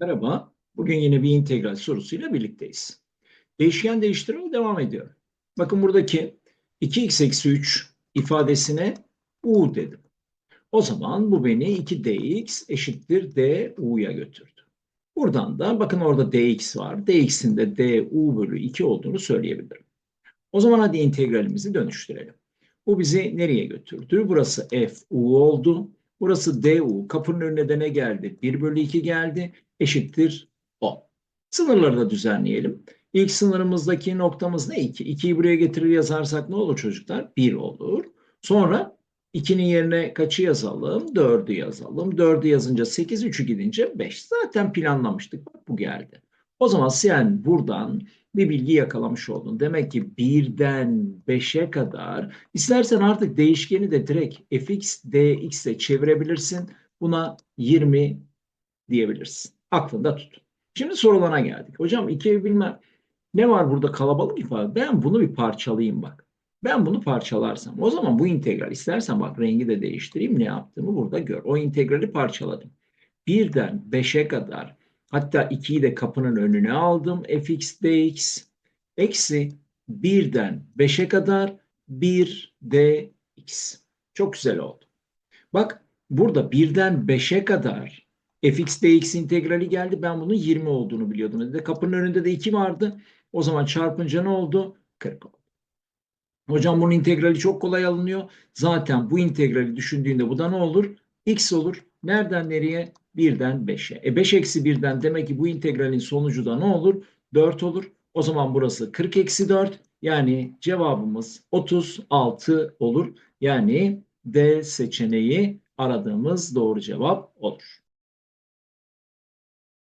Merhaba, bugün yine bir integral sorusuyla birlikteyiz. Değişken değiştirmeye devam ediyorum. Bakın buradaki 2x eksi 3 ifadesine u dedim. O zaman bu beni 2dx eşittir du'ya götürdü. Buradan da bakın orada dx var. dx'in de du bölü 2 olduğunu söyleyebilirim. O zaman hadi integralimizi dönüştürelim. Bu bizi nereye götürdü? Burası f u oldu. Burası du. Kapının önüne de ne geldi? 1 bölü 2 geldi. Eşittir o. Sınırları da düzenleyelim. İlk sınırımızdaki noktamız ne? 2. 2'yi buraya getirir yazarsak ne olur çocuklar? 1 olur. Sonra 2'nin yerine kaçı yazalım? 4'ü yazalım. 4'ü yazınca 8, 3'ü gidince 5. Zaten planlamıştık. Bak bu geldi. O zaman sen buradan bir bilgi yakalamış oldun. Demek ki 1'den 5'e kadar istersen artık değişkeni de direkt fx dx ile çevirebilirsin. Buna 20 diyebilirsin. Aklında tut. Şimdi sorulana geldik. Hocam ikiye bilmem ne var burada kalabalık ifade. Ben bunu bir parçalayayım bak. Ben bunu parçalarsam o zaman bu integral istersen bak rengi de değiştireyim ne yaptığımı burada gör. O integrali parçaladım. Birden 5'e kadar hatta 2'yi de kapının önüne aldım. fx dx eksi birden 5'e kadar 1 dx. Çok güzel oldu. Bak burada birden 5'e kadar fx dx integrali geldi. Ben bunun 20 olduğunu biliyordum. Dedi. Kapının önünde de 2 vardı. O zaman çarpınca ne oldu? 40 oldu. Hocam bunun integrali çok kolay alınıyor. Zaten bu integrali düşündüğünde bu da ne olur? x olur. Nereden nereye? 1'den 5'e. E 5 eksi 1'den demek ki bu integralin sonucu da ne olur? 4 olur. O zaman burası 40 eksi 4. Yani cevabımız 36 olur. Yani D seçeneği aradığımız doğru cevap olur.